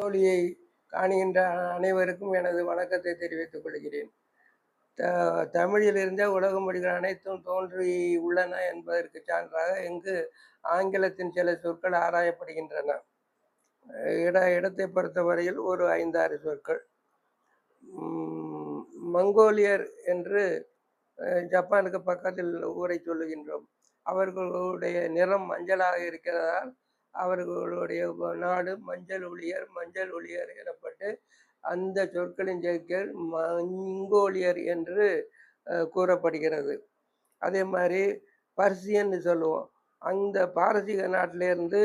தோழியை காணுகின்ற அனைவருக்கும் எனது வணக்கத்தை தெரிவித்துக் கொள்கிறேன். த தமிழிலிருந்தே உலக மொழிகள் அனைத்தும் தோன்றி உள்ளன என்பதற்கு சான்றாக இங்கு ஆங்கிலத்தின் சில சொற்கள் ஆராயப்படுகின்றன. இட இடத்தை பொறுத்தவரையில் ஒரு ஐந்தாறு சொற்கள். மங்கோலியர் என்று ஜப்பானுக்கு பக்கத்தில் ஊரை சொல்லுகின்றோம். அவர்களுடைய நிறம் மஞ்சளாக இருக்கிறதால் அவர்களுடைய நாடு மஞ்சள் ஒளியர் மஞ்சள் ஒளியர் எனப்பட்டு அந்த சொற்களின் சேர்க்கை மங்கோலியர் என்று கூறப்படுகிறது. அதே மாதிரி பர்சியன்னு சொல்லுவோம். அந்த பாரசீக நாட்டிலேருந்து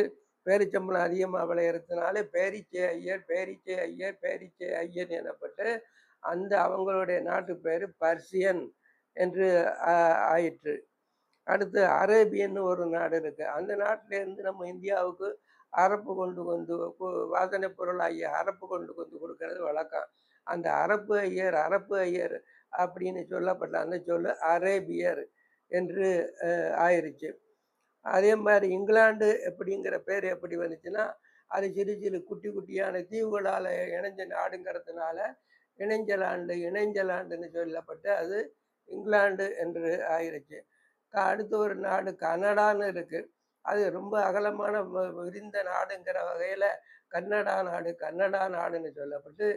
பேரிச்சம்பளம் அதிகமாக விளையிறதுனால பேரிச்சை ஐயர் பேரிச்சை ஐயர் பேரிச்சை ஐயர் எனப்பட்டு அந்த அவங்களுடைய நாட்டு பேர் பர்சியன் என்று ஆயிற்று. அடுத்து அரேபியன்னு ஒரு நாடு இருக்குது அந்த நாட்டிலேருந்து நம்ம இந்தியாவுக்கு அரப்பு கொண்டு வந்து வாசனை பொருள் பொருளாகிய அரப்பு கொண்டு வந்து கொடுக்கறது வழக்கம். அந்த அரப்பு ஐயர் அரப்பு ஐயர் அப்படின்னு சொல்லப்பட்ட அந்த சொல்லு அரேபியர் என்று ஆயிடுச்சு அதே மாதிரி இங்கிலாந்து அப்படிங்கிற பேர் எப்படி வந்துச்சுன்னா அது சிறு சிறு குட்டி குட்டியான தீவுகளால் இணைஞ்ச நாடுங்கிறதுனால இணைஞ்சலாண்டு இணைஞ்சலாண்டுன்னு சொல்லப்பட்டு அது இங்கிலாந்து என்று ஆயிடுச்சு அடுத்து ஒரு நாடு கனடான்னு இருக்கு. அது ரொம்ப அகலமான விரிந்த நாடுங்கிற வகையில் கன்னடா நாடு கன்னடா நாடுன்னு சொல்லப்பட்டு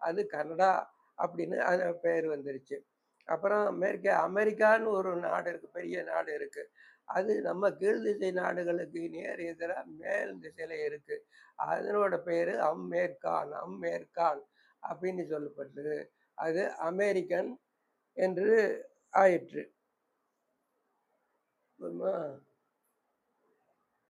அது கனடா அப்படின்னு அது பேர் வந்துருச்சு. அப்புறம் அமெரிக்கா அமெரிக்கான்னு ஒரு நாடு இருக்குது பெரிய நாடு இருக்குது அது நம்ம கீழ் திசை நாடுகளுக்கு நேர் எதிராக மேல் திசையில இருக்குது அதனோட பேர் அம்மேற்கான் அம்மேற்கான் அப்படின்னு சொல்லப்பட்டு அது அமெரிக்கன் என்று ஆயிற்று. 什么